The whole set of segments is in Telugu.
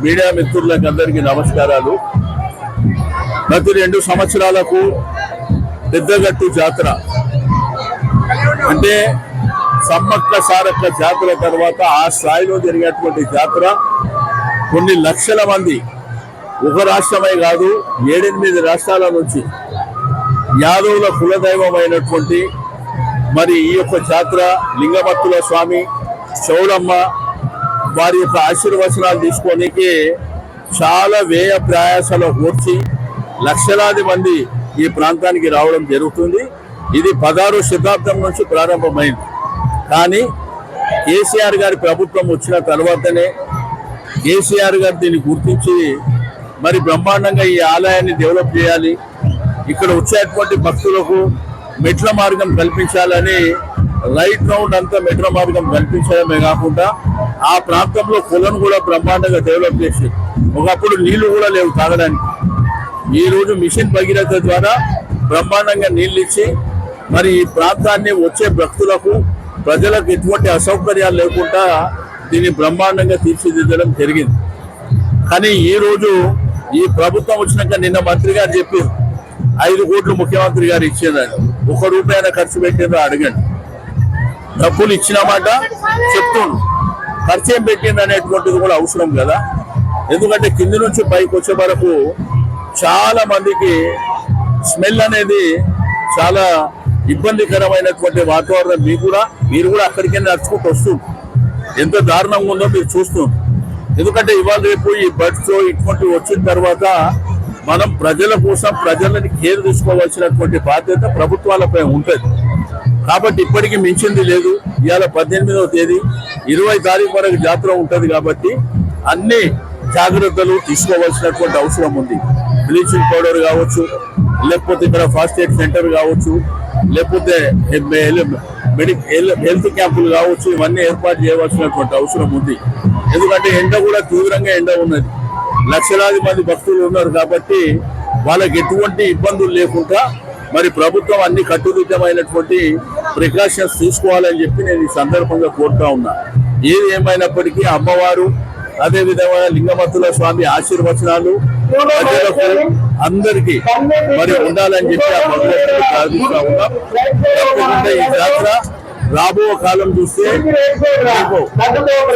మీడియా మిత్రులకు అందరికీ నమస్కారాలు. ప్రతి రెండు సంవత్సరాలకు పెద్దగట్టు జాతర. అంటే సమ్మక్క సారక్క జాతర తర్వాత ఆ స్థాయిలో జరిగేటువంటి జాతర కొన్ని లక్షల మంది ఒక రాష్ట్రమే కాదు ఏడెనిమిది రాష్ట్రాల నుంచి యాదవుల కులదైవమైనటువంటి మరి ఈ యొక్క జాతర లింగమత్తుల స్వామి చౌడమ్మ వారి యొక్క ఆశీర్వచనాలు తీసుకోనికి చాలా వ్యయ ప్రయాసాలు కూర్చి లక్షలాది మంది ఈ ప్రాంతానికి రావడం జరుగుతుంది. ఇది పదహారు శతాబ్దం నుంచి ప్రారంభమైంది. కానీ కేసీఆర్ గారి ప్రభుత్వం వచ్చిన తర్వాతనే కేసీఆర్ గారు దీన్ని గుర్తించి మరి బ్రహ్మాండంగా ఈ ఆలయాన్ని డెవలప్ చేయాలి ఇక్కడ వచ్చేటువంటి భక్తులకు మెట్ల మార్గం కల్పించాలని రైట్ రౌండ్ అంతా మెట్రో మార్గం కల్పించడమే కాకుండా ఆ ప్రాంతంలో పొలం కూడా బ్రహ్మాండంగా డెవలప్ చేసి ఒకప్పుడు నీళ్ళు కూడా లేవు తాగడానికి. ఈ రోజు మిషన్ భగీరథ ద్వారా బ్రహ్మాండంగా నీళ్ళు ఇచ్చి మరి ఈ ప్రాంతాన్ని వచ్చే భక్తులకు ప్రజలకు ఎటువంటి అసౌకర్యాలు లేకుండా దీన్ని బ్రహ్మాండంగా తీర్చిదిద్దడం జరిగింది. కానీ ఈ రోజు ఈ ప్రభుత్వం వచ్చినాక నిన్న మంత్రి గారు చెప్పారు ఐదు కోట్లు ముఖ్యమంత్రి గారు ఇచ్చేదాన్ని ఒక రూపాయన ఖర్చు పెట్టేదో అడగండి. డబ్బులు ఇచ్చినామాట చెప్తుండు. పరిచయం పెట్టింది అనేటువంటిది కూడా అవసరం కదా. ఎందుకంటే కింది నుంచి పైకి వచ్చే వరకు చాలా మందికి స్మెల్ అనేది చాలా ఇబ్బందికరమైనటువంటి వాతావరణం. మీకు కూడా మీరు కూడా అక్కడికి నడుచుకుంటూ వస్తుంది ఎంత దారుణంగా ఉందో మీరు చూస్తుంది ఎందుకంటే ఇవాళ రేపు ఈ బడ్స్ ఇటువంటి వచ్చిన తర్వాత మనం ప్రజల కోసం ప్రజలని కేర్ తీసుకోవాల్సినటువంటి బాధ్యత ప్రభుత్వాలపై ఉంటుంది. కాబట్టి ఇప్పటికీ మించింది లేదు. ఇవాళ పద్దెనిమిదవ తేదీ ఇరవై తారీఖు వరకు జాతర ఉంటుంది కాబట్టి అన్ని జాగ్రత్తలు తీసుకోవాల్సినటువంటి అవసరం ఉంది. బ్లీచింగ్ పౌడర్ కావచ్చు లేకపోతే ఇక్కడ ఫాస్ట్ ఎయిడ్ సెంటర్ కావచ్చు లేకపోతే మెడిక్ హెల్త్ క్యాంపులు కావచ్చు ఇవన్నీ ఏర్పాటు చేయవలసినటువంటి అవసరం ఉంది. ఎందుకంటే ఎండ కూడా తీవ్రంగా ఎండ ఉన్నది. లక్షలాది మంది భక్తులు ఉన్నారు కాబట్టి వాళ్ళకి ఎటువంటి ఇబ్బందులు లేకుండా మరి ప్రభుత్వం అన్ని కట్టుదిట్టమైనటువంటి ప్రికాషన్స్ తీసుకోవాలని చెప్పి నేను ఈ సందర్భంగా కోరుతా ఉన్నా. ఏది ఏమైనప్పటికీ అమ్మవారు అదే విధమైన లింగమత్తుల స్వామి ఆశీర్వచనాలు ప్రజలకు అందరికీ మరి ఉండాలని చెప్పి ఆ భగవంతుని ప్రార్థిస్తా ఉన్నాం. ఈ జాతర రాబో కాలం చూస్తే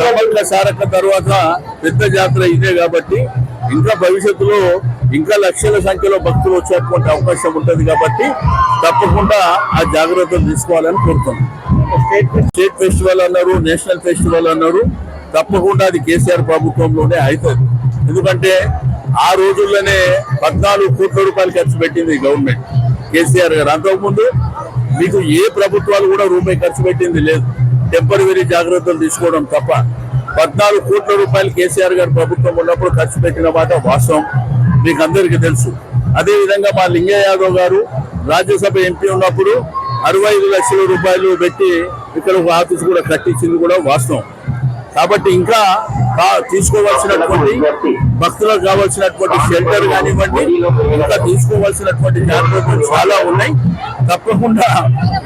సమగ్ర సారక సారక్క తర్వాత పెద్ద జాతర ఇదే కాబట్టి ఇంకా భవిష్యత్తులో ఇంకా లక్షల సంఖ్యలో భక్తులు వచ్చేటువంటి అవకాశం ఉంటుంది కాబట్టి తప్పకుండా ఆ జాగ్రత్తలు తీసుకోవాలని కోరుతున్నాం. స్టేట్ ఫెస్టివల్ అన్నారు నేషనల్ ఫెస్టివల్ అన్నారు తప్పకుండా అది కేసీఆర్ ప్రభుత్వంలోనే అవుతుంది. ఎందుకంటే ఆ రోజుల్లోనే పద్నాలుగు కోట్ల రూపాయలు ఖర్చు పెట్టింది గవర్నమెంట్. కేసీఆర్ గారు. అంతకుముందు మీకు ఏ ప్రభుత్వాలు కూడా రూపాయి ఖర్చు పెట్టింది లేదు. టెంపరీ జాగ్రత్తలు తీసుకోవడం తప్ప. పద్నాలుగు కోట్ల రూపాయలు కేసీఆర్ గారు ప్రభుత్వం ఉన్నప్పుడు ఖర్చు పెట్టిన మాట వాస్తవం. మీకు అందరికీ తెలుసు. అదేవిధంగా మా లింగయ్య యాదవ్ గారు రాజ్యసభ ఎంపీ ఉన్నప్పుడు అరవై ఐదు లక్షల రూపాయలు పెట్టి ఇక్కడ ఒక ఆఫీస్ కూడా కట్టించింది కూడా వాస్తవం. కాబట్టి ఇంకా తీసుకోవాల్సినటువంటి భక్తులకు కావాల్సినటువంటి షెల్టర్ కానివ్వండి ఇంకా తీసుకోవాల్సినటువంటి జాగ్రత్తలు చాలా ఉన్నాయి. తప్పకుండా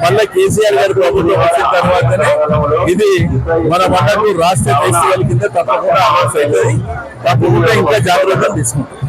మళ్ళీ కేసీఆర్ గారి ప్రభుత్వం వచ్చిన తర్వాతనే ఇది మనం అన్నట్టు రాష్ట్ర ఫెస్టివల్ కింద తప్పకుండా అనౌన్స్ అవుతుంది. తప్పకుండా ఇంకా జాగ్రత్తలు తీసుకుంటాం.